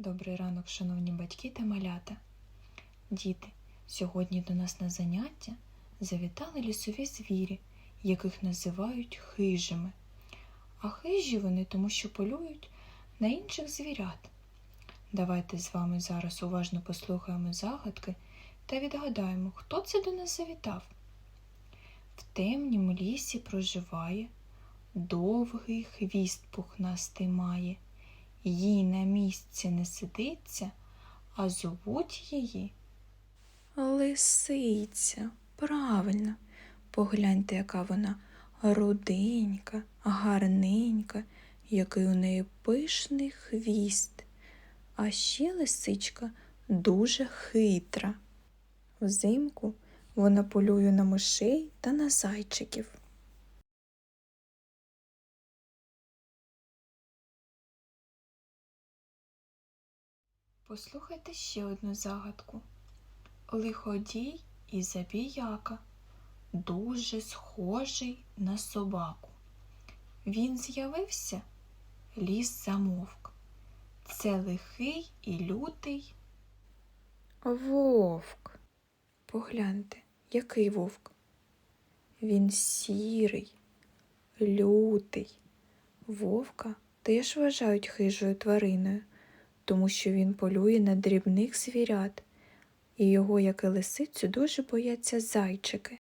Добрий ранок, шановні батьки та малята. Діти, сьогодні до нас на заняття завітали лісові звірі, яких називають хижими. А хижі вони тому, що полюють на інших звірят. Давайте з вами зараз уважно послухаємо загадки та відгадаємо, хто це до нас завітав. В темнім лісі проживає, довгий хвіст пухнастий має. Їй на місці не сидиться, а зовуть її Лисиця. Правильно. Погляньте, яка вона руденька, гарненька, який у неї пишний хвіст. А ще лисичка дуже хитра. Взимку вона полює на мишей та на зайчиків. Послухайте ще одну загадку. Лиходій і забіяка, дуже схожий на собаку. Він з'явився, ліс замовк. Це лихий і лютий. Вовк. Погляньте, який вовк. Він сірий, лютий. Вовка теж вважають хижою твариною тому що він полює на дрібних звірят, і його, як і лисицю, дуже бояться зайчики.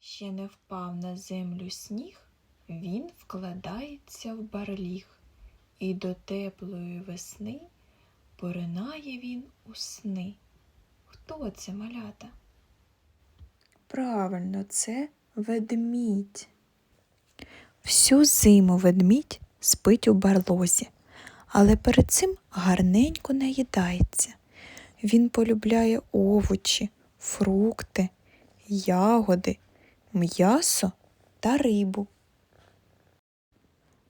Ще не впав на землю сніг, він вкладається в барліг, і до теплої весни поринає він у сни. Хто це малята? Правильно, це ведмідь. Всю зиму ведмідь спить у барлозі але перед цим гарненько наїдається. Він полюбляє овочі, фрукти, ягоди, м'ясо та рибу.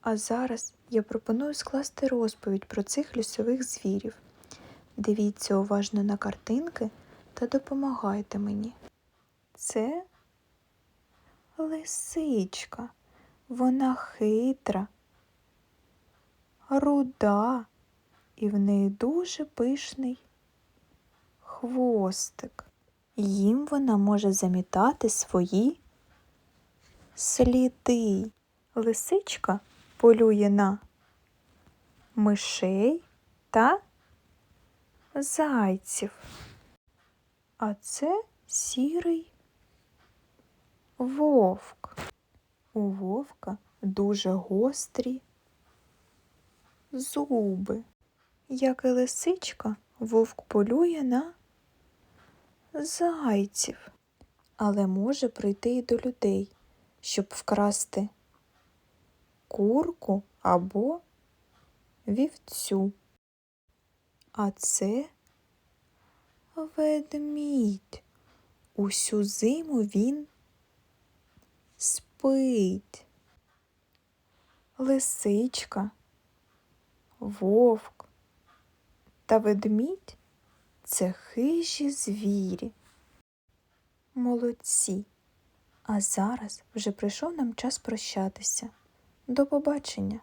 А зараз я пропоную скласти розповідь про цих лісових звірів. Дивіться уважно на картинки та допомагайте мені. Це лисичка. Вона хитра, руда, і в неї дуже пишний хвостик. Їм вона може замітати свої сліди. Лисичка полює на мишей та зайців. А це сірий вовк. У вовка дуже гострі зуби. Як і лисичка, вовк полює на зайців, але може прийти і до людей, щоб вкрасти курку або вівцю. А це ведмідь. Усю зиму він спить. Лисичка вовк та ведмідь це хижі звірі. Молодці. А зараз вже прийшов нам час прощатися. До побачення!